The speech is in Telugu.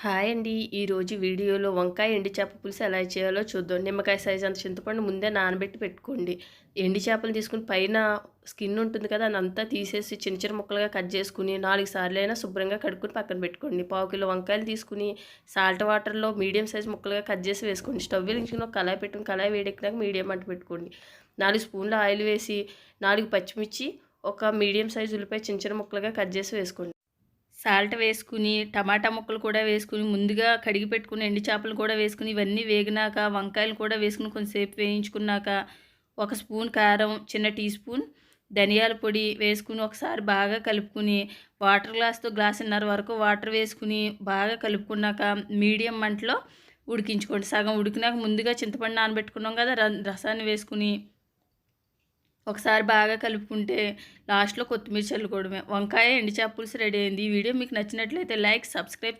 హాయ్ అండి. ఈరోజు వీడియోలో వంకాయ ఎండి చేప పులుసు ఎలా చేయాలో చూద్దాం. నిమ్మకాయ సైజ్ అంత చింతపండు ముందే నానబెట్టి పెట్టుకోండి. ఎండి చేపలు తీసుకుని పైన స్కిన్ ఉంటుంది కదా అదంతా తీసేసి చిన్న చిన్న ముక్కలుగా కట్ చేసుకుని నాలుగు సార్లు అయినా శుభ్రంగా కడుక్కుని పక్కన పెట్టుకోండి. పావు కిలో వంకాయలు తీసుకుని సాల్ట్ వాటర్లో మీడియం సైజ్ ముక్కలుగా కట్ చేసి వేసుకోండి. స్టవ్ వెలిగించుకుని ఒక కళాయి పెట్టుకుని కళాయి వేడెక్కినాక మీడియం అంట పెట్టుకోండి. నాలుగు స్పూన్ల ఆయిల్ వేసి నాలుగు పచ్చిమిర్చి ఒక మీడియం సైజ్ ఉల్లిపాయ చిన్న చిన్న ముక్కలుగా కట్ చేసి వేసుకోండి. సాల్ట్ వేసుకుని టమాటా ముక్కలు కూడా వేసుకుని ముందుగా కడిగి పెట్టుకుని ఎండి చేపలు కూడా వేసుకుని ఇవన్నీ వేగినాక వంకాయలు కూడా వేసుకుని కొంచెంసేపు వేయించుకున్నాక ఒక స్పూన్ కారం చిన్న టీ స్పూన్ ధనియాల పొడి వేసుకుని ఒకసారి బాగా కలుపుకుని వాటర్ గ్లాస్తో గ్లాసున్నర వరకు వాటర్ వేసుకుని బాగా కలుపుకున్నాక మీడియం మంటలో ఉడికించుకోండి. సగం ఉడికినాక ముందుగా చింతపండు నానబెట్టుకున్నాం కదా రసాన్ని వేసుకుని ఒకసారి బాగా కలుపుకుంటే లాస్ట్లో కొత్తిమీర చల్లుకోవడమే. వంకాయ ఎండి చేప పులుసు రెడీ అయింది. ఈ వీడియో మీకు నచ్చినట్లయితే లైక్ సబ్స్క్రైబ్